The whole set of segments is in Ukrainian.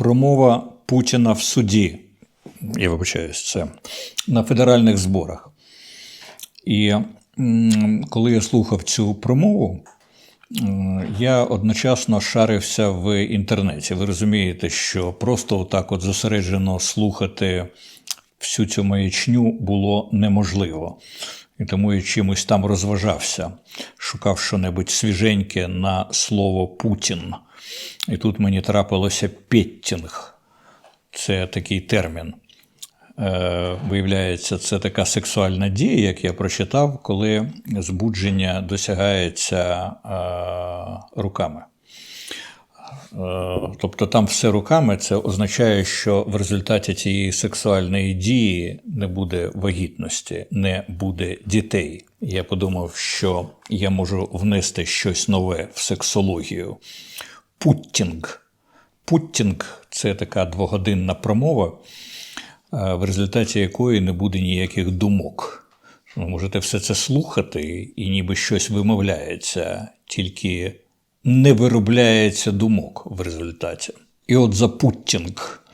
Промова Путіна в суді. Я вибачаюсь, це на федеральних зборах. І коли я слухав цю промову, я одночасно шарився в інтернеті. Ви розумієте, що просто отак от зосереджено слухати всю цю маячню було неможливо. І тому я чимось там розважався, шукав щонебудь свіженьке на слово Путін. І тут мені трапилося петтінг. Це такий термін. Е, виявляється, це така сексуальна дія, як я прочитав, коли збудження досягається е, руками. Е, Тобто там все руками, це означає, що в результаті цієї сексуальної дії не буде вагітності, не буде дітей. Я подумав, що я можу внести щось нове в сексологію. Путтінг. Путтінг це така двогодинна промова, е, в результаті якої не буде ніяких думок. Ви можете все це слухати, і ніби щось вимовляється, тільки не виробляється думок в результаті. І от за Путтінг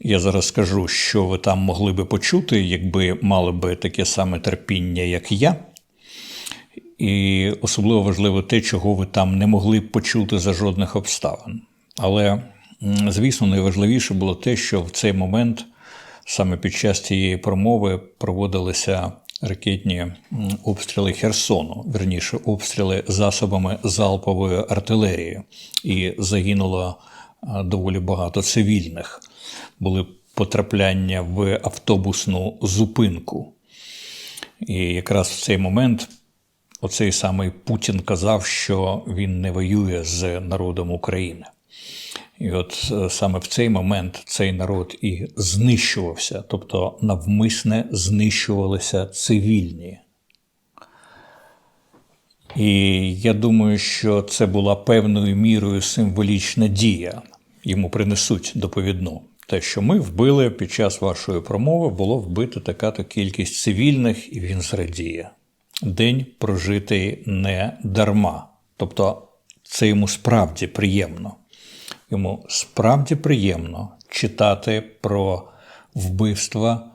я зараз скажу, що ви там могли би почути, якби мали би таке саме терпіння, як я. І особливо важливо те, чого ви там не могли почути за жодних обставин. Але, звісно, найважливіше було те, що в цей момент, саме під час цієї промови, проводилися ракетні обстріли Херсону, верніше, обстріли засобами залпової артилерії, і загинуло доволі багато цивільних. Були потрапляння в автобусну зупинку. І якраз в цей момент оцей самий Путін казав, що він не воює з народом України. І от е, саме в цей момент цей народ і знищувався, тобто навмисне знищувалися цивільні. І я думаю, що це була певною мірою символічна дія. Йому принесуть доповідну. Те, що ми вбили під час вашої промови, було вбито така-то кількість цивільних, і він зрадіє. День прожитий не дарма. Тобто це йому справді приємно. Йому справді приємно читати про вбивства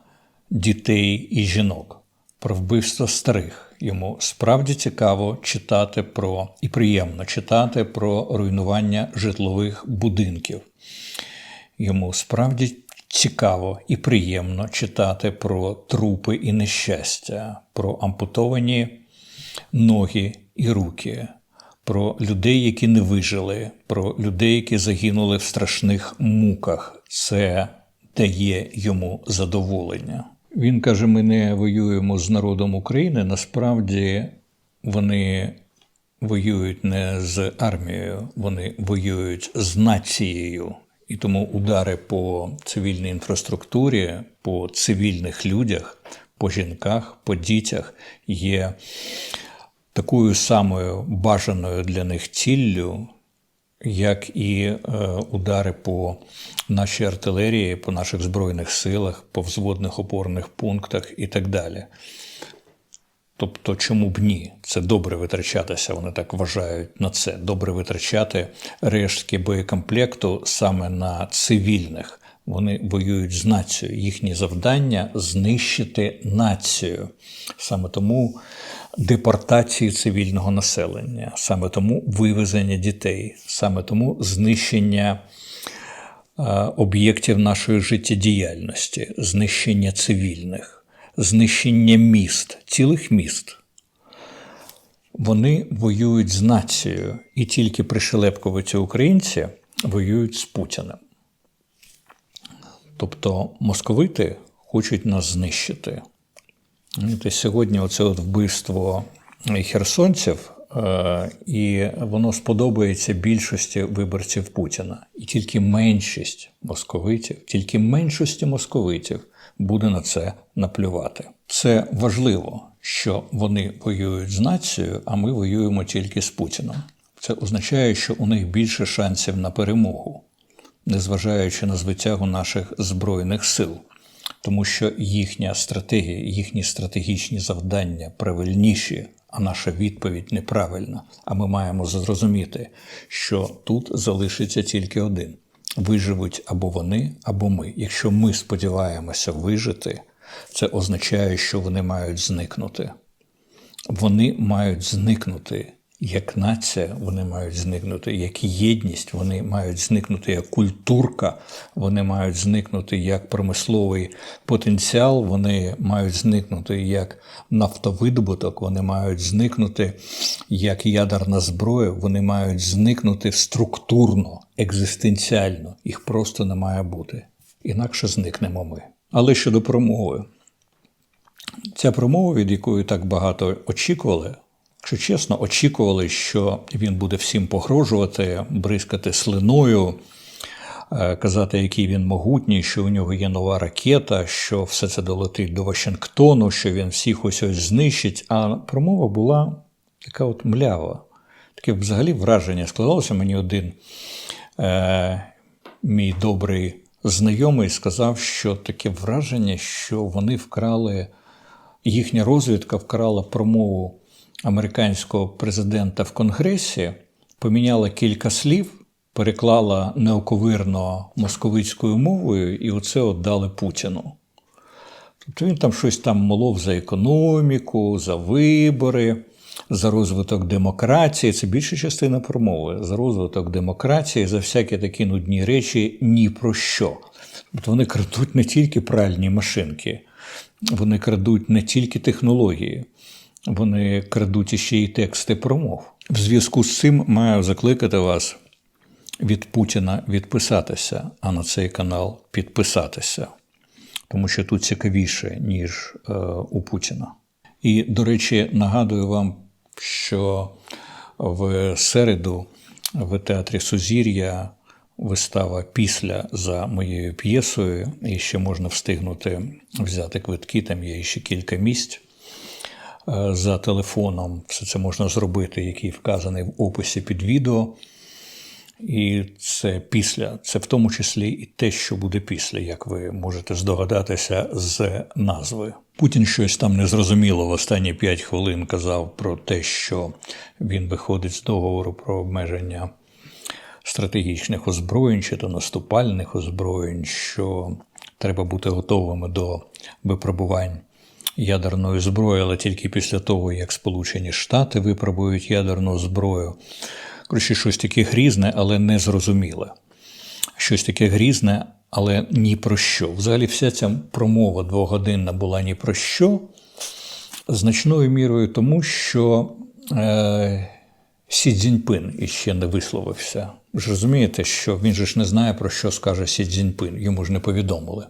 дітей і жінок, про вбивства старих. Йому справді цікаво читати про і приємно читати про руйнування житлових будинків. Йому справді цікаво і приємно читати про трупи і нещастя, про ампутовані ноги і руки, про людей, які не вижили, про людей, які загинули в страшних муках. Це дає йому задоволення. Він каже: ми не воюємо з народом України. Насправді вони воюють не з армією, вони воюють з нацією. І тому удари по цивільній інфраструктурі, по цивільних людях, по жінках, по дітях є такою самою бажаною для них ціллю, як і е, удари по нашій артилерії, по наших збройних силах, по взводних опорних пунктах і так далі. Тобто, чому б ні? Це добре витрачатися, вони так вважають на це. Добре витрачати рештки боєкомплекту саме на цивільних. Вони воюють з нацією. Їхнє завдання знищити націю. Саме тому депортації цивільного населення, саме тому вивезення дітей, саме тому знищення е, об'єктів нашої життєдіяльності, знищення цивільних знищення міст, цілих міст. Вони воюють з нацією, і тільки пришелепкувачі українці воюють з Путіним. Тобто московити хочуть нас знищити. Знаєте, Сьогодні оце от вбивство херсонців, е, і воно сподобається більшості виборців Путіна. І тільки меншість московитів, тільки меншості московитів буде на це наплювати. Це важливо, що вони воюють з нацією, а ми воюємо тільки з Путіном. Це означає, що у них більше шансів на перемогу, незважаючи на звитягу наших збройних сил, тому що їхня стратегія, їхні стратегічні завдання правильніші, а наша відповідь неправильна. А ми маємо зрозуміти, що тут залишиться тільки один виживуть або вони, або ми. Якщо ми сподіваємося вижити, це означає, що вони мають зникнути. Вони мають зникнути як нація, вони мають зникнути як єдність, вони мають зникнути як культурка, вони мають зникнути як промисловий потенціал, вони мають зникнути як нафтовидобуток, вони мають зникнути як ядерна зброя, вони мають зникнути структурно, екзистенціально. Їх просто не має бути. Інакше зникнемо ми. Але щодо промови. Ця промова, від якої так багато очікували, якщо чесно, очікували, що він буде всім погрожувати, бризкати слиною, е, казати, який він могутній, що у нього є нова ракета, що все це долетить до Вашингтону, що він всіх ось ось знищить. А промова була така от млява. Таке взагалі враження складалося мені один е, мій добрий знайомий сказав, що таке враження, що вони вкрали, їхня розвідка вкрала промову американського президента в Конгресі, поміняла кілька слів, переклала неоковирно московицькою мовою, і оце от дали Путіну. Тобто він там щось там молов за економіку, за вибори, за розвиток демократії. Це більша частина промови. За розвиток демократії, за всякі такі нудні речі ні про що. Тобто вони крадуть не тільки пральні машинки, вони крадуть не тільки технології, вони крадуть іще й тексти промов. В зв'язку з цим маю закликати вас від Путіна відписатися, а на цей канал підписатися, тому що тут цікавіше, ніж е, у Путіна. І, до речі, нагадую вам, що в середу в театрі Сузір'я вистава після за моєю п'єсою, і ще можна встигнути взяти квитки, там є ще кілька місць. Е, За телефоном все це можна зробити, який вказаний в описі під відео. І це після, це в тому числі і те, що буде після, як ви можете здогадатися з назви. Путін щось там незрозуміло в останні 5 хвилин казав про те, що він виходить з договору про обмеження стратегічних озброєнь чи то наступальних озброєнь, що треба бути готовими до випробувань ядерної зброї, але тільки після того, як Сполучені Штати випробують ядерну зброю. Коротше, щось таке грізне, але незрозуміле. Щось таке грізне, але ні про що. Взагалі, вся ця промова двогодинна була ні про що, значною мірою тому, що е, Сі Цзіньпин іще не висловився. Ви ж розумієте, що він же ж не знає, про що скаже Сі Цзіньпин, йому ж не повідомили.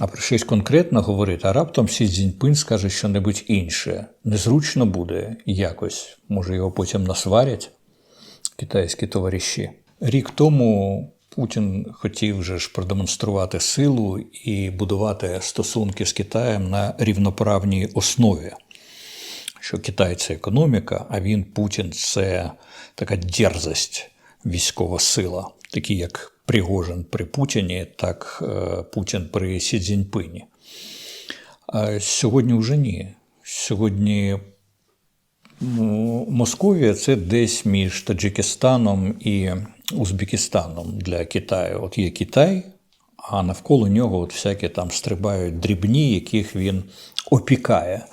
А про щось конкретно говорить, а раптом Сі Цзіньпин скаже щось інше. Незручно буде якось, може його потім насварять китайські товариші. Рік тому Путін хотів вже ж продемонструвати силу і будувати стосунки з Китаєм на рівноправній основі. Що Китай це економіка, а він Путін це така дерзость, військова сила, такі як Пригожин при Путіні, так е, Путін при Сі Цзіньпині. Сьогодні вже ні. Сьогодні Ну, Московія це десь між Таджикистаном і Узбекистаном для Китаю. От є Китай, а навколо нього от всякі там стрибають дрібні, яких він опікає.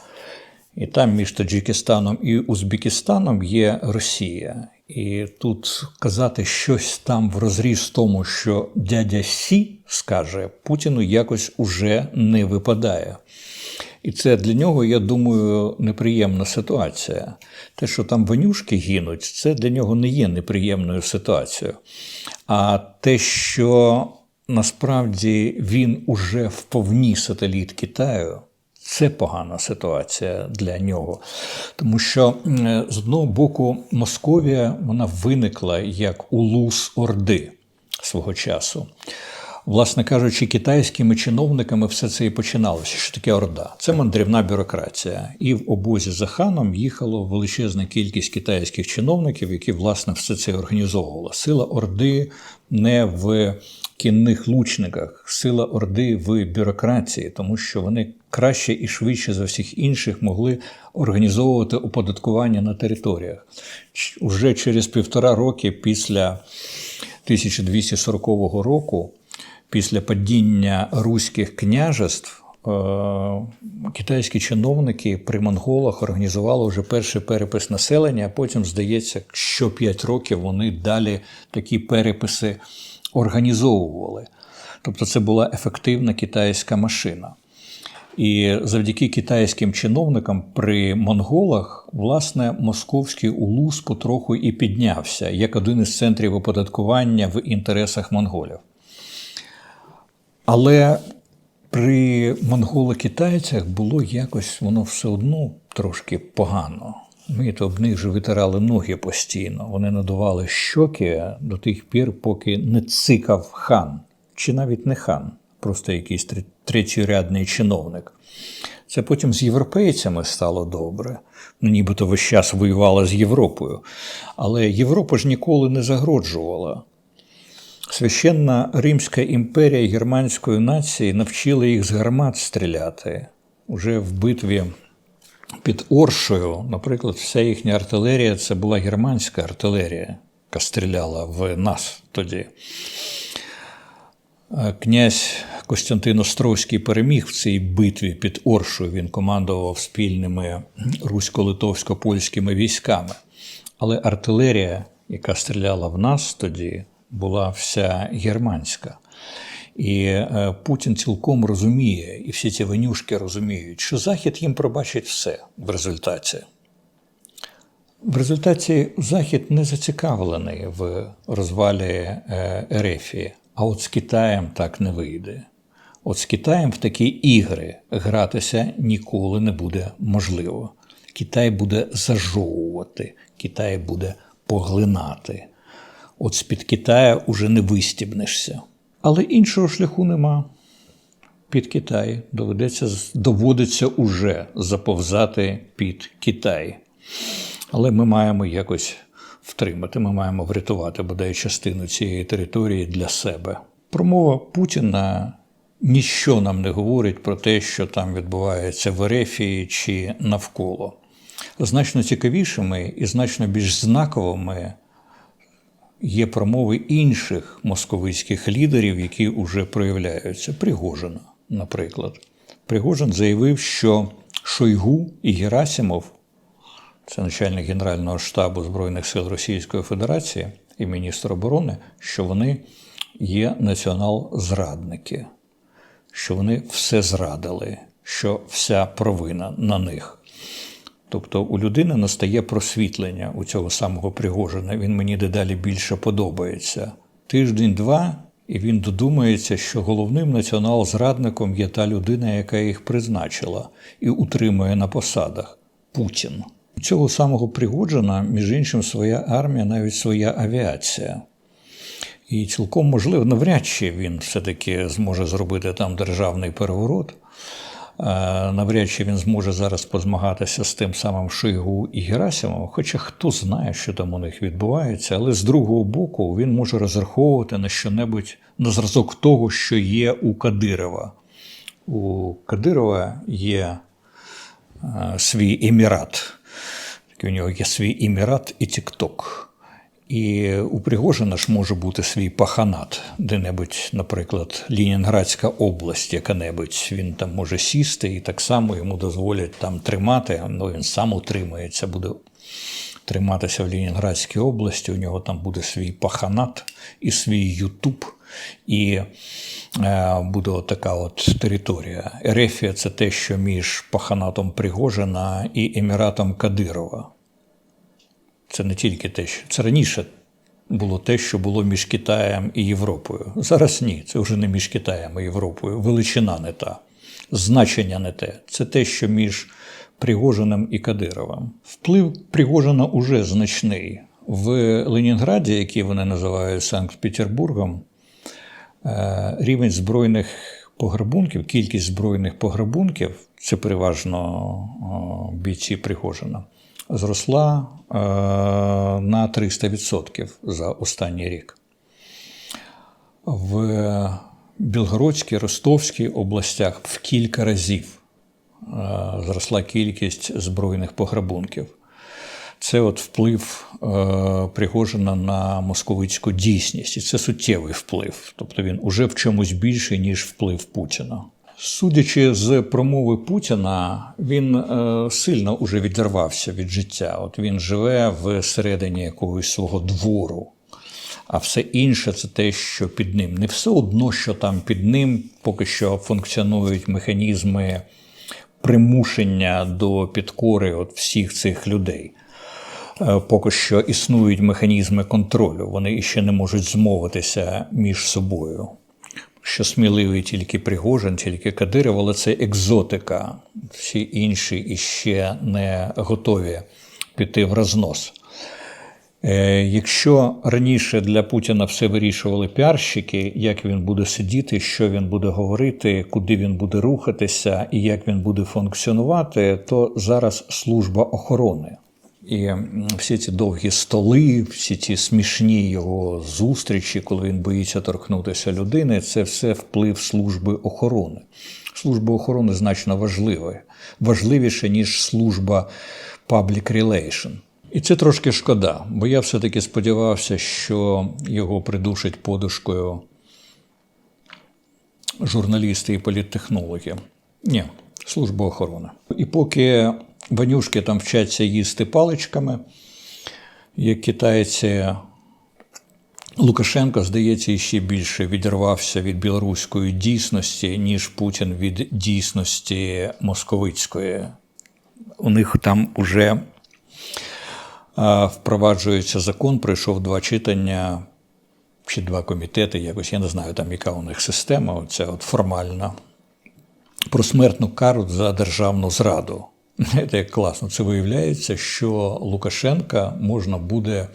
І там між Таджикистаном і Узбекистаном є Росія. І тут казати щось там в розріз тому, що дядя Сі скаже, Путіну якось уже не випадає. І це для нього, я думаю, неприємна ситуація. Те, що там ванюшки гинуть, це для нього не є неприємною ситуацією. А те, що насправді він уже вповні сателіт Китаю. Це погана ситуація для нього, тому що з одного боку Московія вона виникла як улус Орди свого часу. Власне кажучи, китайськими чиновниками все це і починалося. Що таке Орда? Це мандрівна бюрократія. І в обозі за ханом їхало величезна кількість китайських чиновників, які власне все це організовували. Сила Орди не в кінних лучниках, сила Орди в бюрократії, тому що вони краще і швидше за всіх інших могли організовувати оподаткування на територіях. Уже через півтора роки після 1240 року, після падіння руських княжеств, е, китайські чиновники при монголах організували вже перший перепис населення, а потім, здається, що 5 років вони далі такі переписи організовували. Тобто це була ефективна китайська машина. І завдяки китайським чиновникам при монголах, власне, московський улус потроху і піднявся як один із центрів оподаткування в інтересах монголів. Але при монголо-китайцях було якось воно все одно трошки погано. Ми то об них же витирали ноги постійно. Вони надували щоки до тих пір, поки не цикав хан, чи навіть не хан, просто якийсь тре- третьорядний чиновник. Це потім з європейцями стало добре. Ну, нібито весь час воювала з Європою. Але Європа ж ніколи не загроджувала. Священна Римська імперія германської нації навчила їх з гармат стріляти. Уже в битві під Оршою, наприклад, вся їхня артилерія це була германська артилерія, яка стріляла в нас тоді. Е, Князь Костянтин Острозький переміг в цій битві під Оршою. Він командував спільними русько-литовсько-польськими військами. Але артилерія, яка стріляла в нас тоді, була вся германська. І е, Путін цілком розуміє, і всі ці винюшки розуміють, що Захід їм пробачить все в результаті. В результаті Захід не зацікавлений в розвалі е, Ерефії, а от з Китаєм так не вийде. От з Китаєм в такі ігри гратися ніколи не буде можливо. Китай буде зажовувати, Китай буде поглинати. От з-під Китая уже не вистібнешся. Але іншого шляху нема. Під Китай доведеться доводиться уже заповзати під Китай. Але ми маємо якось втримати, ми маємо врятувати бодай частину цієї території для себе. Промова Путіна ніщо нам не говорить про те, що там відбувається в Ерефії чи навколо. Значно цікавішими і значно більш знаковими є промови інших московицьких лідерів, які вже проявляються. Пригожина, наприклад. Пригожин заявив, що Шойгу і Герасимов, це начальник Генерального штабу Збройних сил Російської Федерації і міністр оборони, що вони є націонал-зрадники, що вони все зрадили, що вся провина на них. Тобто у людини настає просвітлення у цього самого Пригожина. Він мені дедалі більше подобається. Тиждень-два, і він додумається, що головним націонал-зрадником є та людина, яка їх призначила і утримує на посадах Путін. У цього самого Пригоджина, між іншим, своя армія, навіть своя авіація. І цілком можливо, навряд чи він все-таки зможе зробити там державний переворот. Е, Навряд чи він зможе зараз позмагатися з тим самим Шойгу і Герасимовим, хоча хто знає, що там у них відбувається, але з другого боку він може розраховувати на що-небудь на зразок того, що є у Кадирова. У Кадирова є е, свій емірат. У нього є свій емірат і Тікток. І у Пригожина ж може бути свій паханат, де-небудь, наприклад, Лінінградська область, яка-небудь. Він там може сісти, і так само йому дозволять там тримати. Ну він сам утримується, буде триматися в Лінінградській області. У нього там буде свій паханат і свій Ютуб. І е, буде от така от територія. Ерефія це те, що між паханатом Пригожина і Еміратом Кадирова. Це не тільки те, що це раніше було те, що було між Китаєм і Європою. Зараз ні, це вже не між Китаєм і Європою. Величина не та, значення не те. Це те, що між Пригожиним і Кадировим. Вплив Пригожина уже значний. В Ленінграді, який вони називають Санкт-Петербургом, е, рівень збройних пограбунків, кількість збройних пограбунків це переважно бійці Пригожина, зросла е, на 300% за останній рік. В Білгородській, Ростовській областях в кілька разів е, зросла кількість збройних пограбунків. це от вплив е, Пригожина на московицьку дійсність. І це суттєвий вплив. Тобто він уже в чомусь більший, ніж вплив Путіна. Судячи з промови Путіна, він е, сильно уже відірвався від життя. От він живе всередині якогось свого двору. А все інше це те, що під ним. Не все одно, що там під ним поки що функціонують механізми примушення до підкори от всіх цих людей. Е, Поки що існують механізми контролю, вони ще не можуть змовитися між собою. Що сміливий тільки Пригожин, тільки Кадиров, але це екзотика. Всі інші іще не готові піти в рознос. Е, Якщо раніше для Путіна все вирішували піарщики, як він буде сидіти, що він буде говорити, куди він буде рухатися і як він буде функціонувати, то зараз служба охорони. І всі ці довгі столи, всі ці смішні його зустрічі, коли він боїться торкнутися людини, це все вплив служби охорони. Служба охорони значно важлива, важливіше, ніж служба public relation. І це трошки шкода, бо я все-таки сподівався, що його придушать подушкою журналісти і політтехнологи. Ні, служба охорони. І поки ванюшки там вчаться їсти паличками, як китайці, Лукашенко, здається, ще більше відірвався від білоруської дійсності, ніж Путін від дійсності московицької. У них там уже впроваджується закон, пройшов два читання чи два комітети, якось я не знаю, там яка у них система, оця от формальна, про смертну кару за державну зраду. Знаєте, як класно. Це виявляється, що Лукашенка можна буде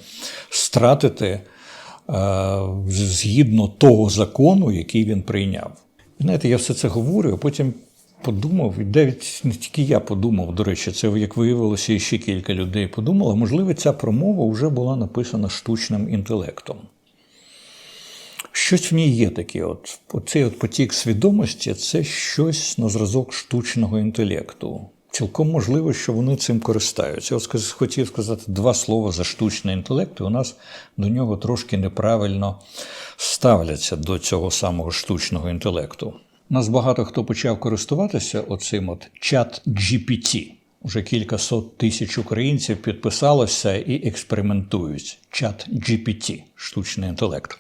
стратити е, згідно того закону, який він прийняв. Знаєте, я все це говорю, а потім подумав, і навіть не тільки я подумав, до речі, це як виявилося, і ще кілька людей подумало, можливо, ця промова вже була написана штучним інтелектом. Щось в ній є таке. От, Оцей от потік свідомості це щось на зразок штучного інтелекту. Цілком можливо, що вони цим користаються. Я хотів сказати два слова за штучний інтелект, і у нас до нього трошки неправильно ставляться до цього самого штучного інтелекту. У нас багато хто почав користуватися оцим от чат GPT. Уже кілька сот тисяч українців підписалося і експериментують. Чат GPT, штучний інтелект.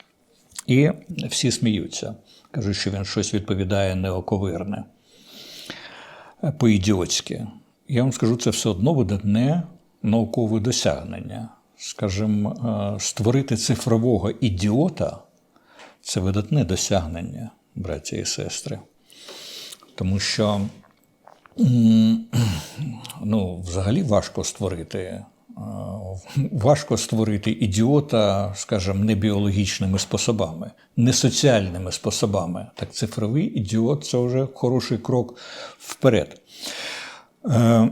І всі сміються, кажуть, що він щось відповідає неоковирне, по-ідіотськи. Я вам скажу, це все одно видатне наукове досягнення. Скажімо, е, створити цифрового ідіота це видатне досягнення, браті і сестри. Тому що ну, взагалі важко створити. Важко створити ідіота, скажімо, не біологічними способами, не соціальними способами. Так цифровий ідіот це вже хороший крок вперед. Е,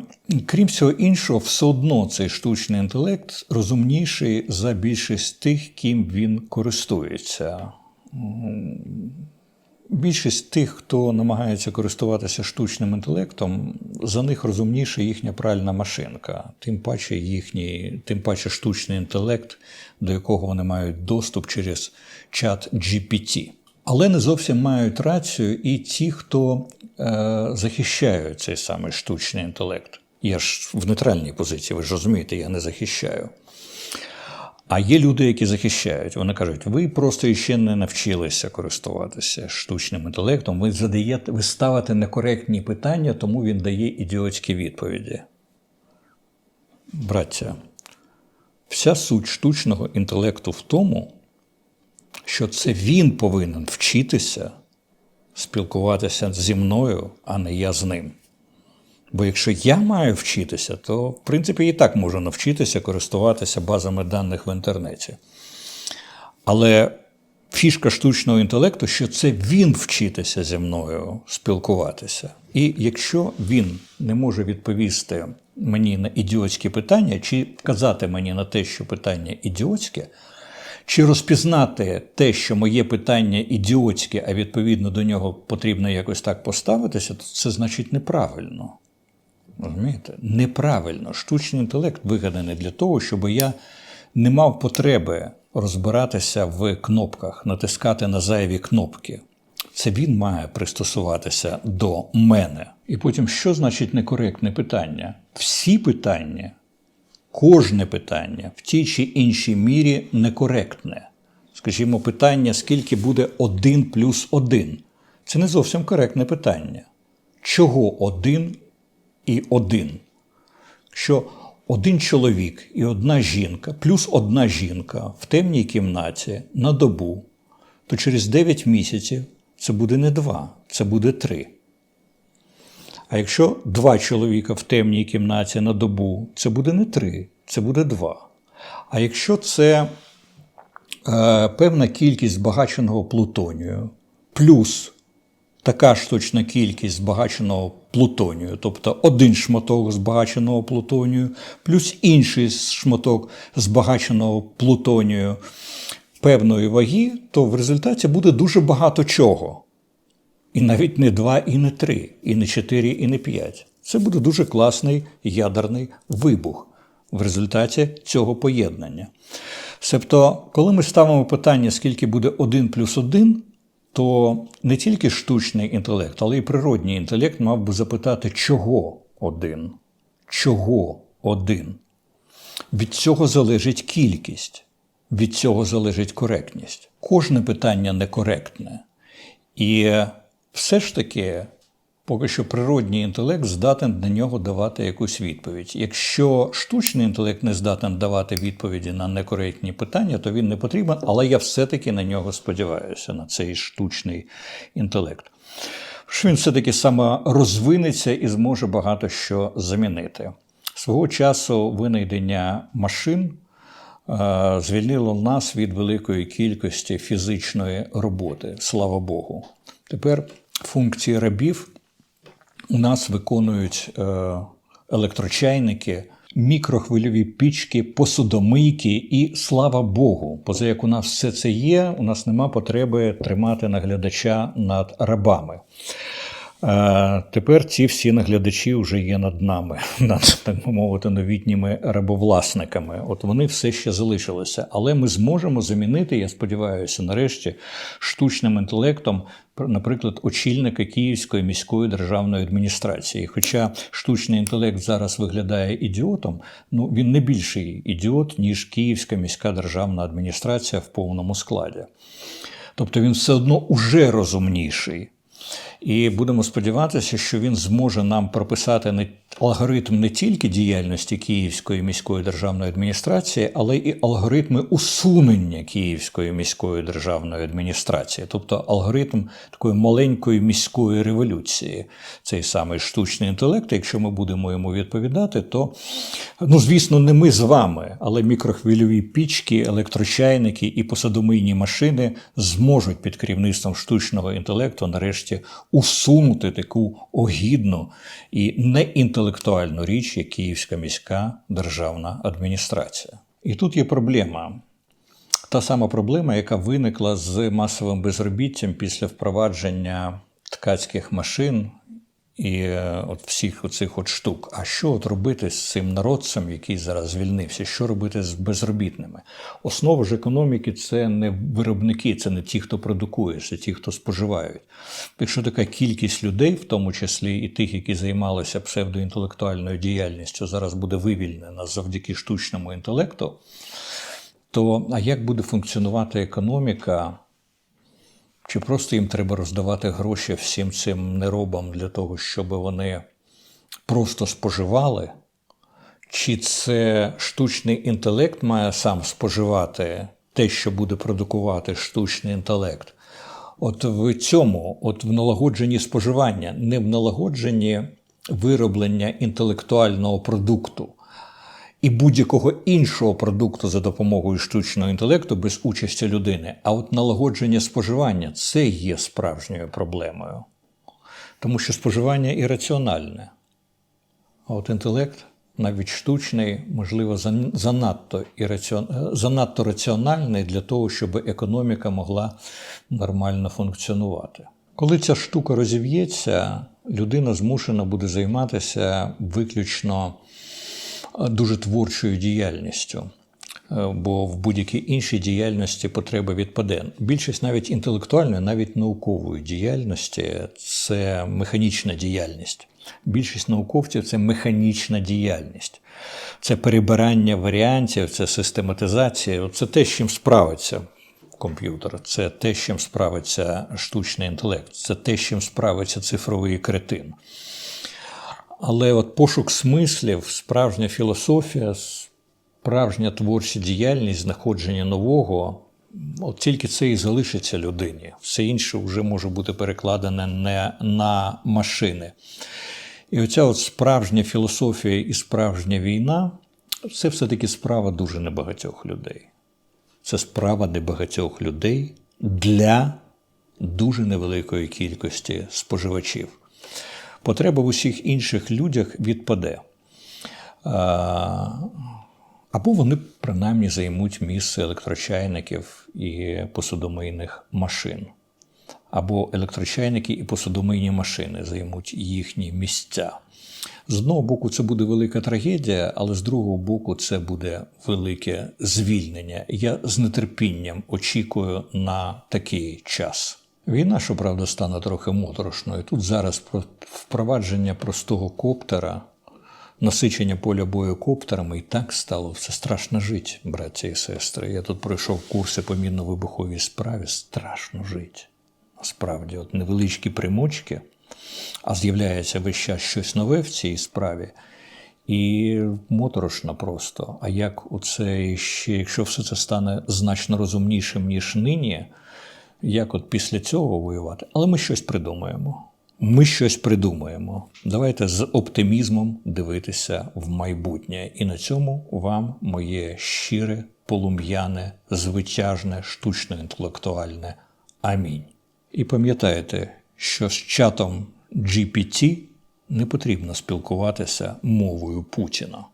Крім всього іншого, все одно цей штучний інтелект розумніший за більшість тих, ким він користується. Більшість тих, хто намагається користуватися штучним інтелектом, за них розумніша їхня пральна машинка, тим паче їхній, тим паче штучний інтелект, до якого вони мають доступ через чат GPT. Але не зовсім мають рацію і ті, хто е, захищають цей самий штучний інтелект. Я ж в нейтральній позиції, ви ж розумієте, я не захищаю. А є люди, які захищають. Вони кажуть, ви просто ще не навчилися користуватися штучним інтелектом. Ви задаєте, ви ставите некоректні питання, тому він дає ідіотські відповіді. Браття, вся суть штучного інтелекту в тому, що це він повинен вчитися спілкуватися зі мною, а не я з ним. Бо якщо я маю вчитися, то в принципі і так можу навчитися користуватися базами даних в інтернеті. Але фішка штучного інтелекту, що це він вчитися зі мною спілкуватися. І якщо він не може відповісти мені на ідіотські питання, чи вказати мені на те, що питання ідіотське, чи розпізнати те, що моє питання ідіотське, а відповідно до нього потрібно якось так поставитися, то це значить неправильно. Розумієте? Неправильно. Штучний інтелект вигаданий для того, щоб я не мав потреби розбиратися в кнопках, натискати на зайві кнопки. Це він має пристосуватися до мене. І потім, що значить некоректне питання? Всі питання, кожне питання в тій чи іншій мірі некоректне. Скажімо, питання, скільки буде 1 плюс 1. Це не зовсім коректне питання. Чого один і один? Що один чоловік і одна жінка, плюс одна жінка в темній кімнаті на добу, то через 9 місяців це буде не 2, це буде 3. А якщо два чоловіка в темній кімнаті на добу, це буде не 3, це буде 2. А якщо це е, певна кількість збагаченого плутонію, плюс така ж точна кількість збагаченого плутонію, тобто один шматок збагаченого плутонію, плюс інший шматок збагаченого плутонію певної ваги, то в результаті буде дуже багато чого. І навіть не два, і не три, і не чотири, і не п'ять. Це буде дуже класний ядерний вибух в результаті цього поєднання. Себто, коли ми ставимо питання, скільки буде 1 плюс 1, то не тільки штучний інтелект, але й природній інтелект мав би запитати, чого один? Чого один? Від цього залежить кількість, від цього залежить коректність. Кожне питання некоректне. І все ж таки, поки що природній інтелект здатен на нього давати якусь відповідь. Якщо штучний інтелект не здатен давати відповіді на некоректні питання, то він не потрібен, але я все-таки на нього сподіваюся, на цей штучний інтелект. Що він все-таки саме розвинеться і зможе багато що замінити. Свого часу винайдення машин е, звільнило нас від великої кількості фізичної роботи, слава Богу. Тепер функції рабів у нас виконують е, електрочайники, мікрохвильові пічки, посудомийки, і слава Богу, поза як у нас все це є, у нас нема потреби тримати наглядача над рабами. Е, Тепер ці всі наглядачі вже є над нами, над так мовити, новітніми рабовласниками. От вони все ще залишилися. Але ми зможемо замінити, я сподіваюся, нарешті штучним інтелектом, наприклад, очільника Київської міської державної адміністрації. Хоча штучний інтелект зараз виглядає ідіотом, ну він не більший ідіот, ніж Київська міська державна адміністрація в повному складі. Тобто він все одно уже розумніший. І будемо сподіватися, що він зможе нам прописати не алгоритм не тільки діяльності Київської міської державної адміністрації, але і алгоритми усунення Київської міської державної адміністрації, тобто алгоритм такої маленької міської революції. Цей самий штучний інтелект. Якщо ми будемо йому відповідати, то ну звісно, не ми з вами, але мікрохвильові пічки, електрочайники і посадомийні машини зможуть під керівництвом штучного інтелекту нарешті усунути таку огідну і неінтелектуальну річ, як Київська міська державна адміністрація. І тут є проблема. Та сама проблема, яка виникла з масовим безробіттям після впровадження ткацьких машин і е, от всіх оцих от штук. А що от робити з цим народцем, який зараз звільнився? Що робити з безробітними? Основа ж економіки це не виробники, це не ті, хто продукує, це ті, хто споживають. Якщо така кількість людей, в тому числі і тих, які займалися псевдоінтелектуальною діяльністю, зараз буде вивільнена завдяки штучному інтелекту, то а як буде функціонувати економіка? Чи просто їм треба роздавати гроші всім цим неробам для того, щоб вони просто споживали? Чи це штучний інтелект має сам споживати те, що буде продукувати штучний інтелект? От в цьому, от в налагодженні споживання, не в налагодженні вироблення інтелектуального продукту і будь-якого іншого продукту за допомогою штучного інтелекту без участі людини. А от налагодження споживання це є справжньою проблемою. Тому що споживання ірраціональне. А от інтелект, навіть штучний, можливо, занадто, ірраціон... занадто раціональний для того, щоб економіка могла нормально функціонувати. Коли ця штука розів'ється, людина змушена буде займатися виключно дуже творчою діяльністю. Е, Бо в будь-якій іншій діяльності потреба відпаде. Більшість навіть інтелектуальної, навіть наукової діяльності це механічна діяльність. Більшість науковців це механічна діяльність, це перебирання варіантів, це систематизація. Це те, з чим справиться комп'ютер, це те, з чим справиться штучний інтелект, це те, з чим справиться цифровий кретин. Але от пошук смислів, справжня філософія, справжня творча діяльність, знаходження нового, от тільки це і залишиться людині. Все інше вже може бути перекладене не на машини. І оця от справжня філософія і справжня війна це все-таки справа дуже небагатьох людей. Це справа небагатьох людей для дуже невеликої кількості споживачів. Потреба в усіх інших людях відпаде. Або вони принаймні займуть місце електрочайників і посудомийних машин. Або електрочайники і посудомийні машини займуть їхні місця. З одного боку, це буде велика трагедія, але з другого боку, це буде велике звільнення. Я з нетерпінням очікую на такий час. Війна, щоправда, стане трохи моторошною. Тут зараз впровадження простого коптера, насичення поля бою коптерами і так стало. Це страшно жити, браття і сестри. Я тут пройшов курси по мінно-вибуховій справі. Страшно жити. Насправді, от невеличкі примочки, а з'являється весь час щось нове в цій справі. І моторошно просто. А як оце ще, якщо все це стане значно розумнішим, ніж нині, як от після цього воювати? Але ми щось придумаємо. Ми щось придумаємо. Давайте з оптимізмом дивитися в майбутнє. І на цьому вам моє щире, полум'яне, звитяжне, штучно-інтелектуальне амінь. І пам'ятайте, що з чатом GPT не потрібно спілкуватися мовою Путіна.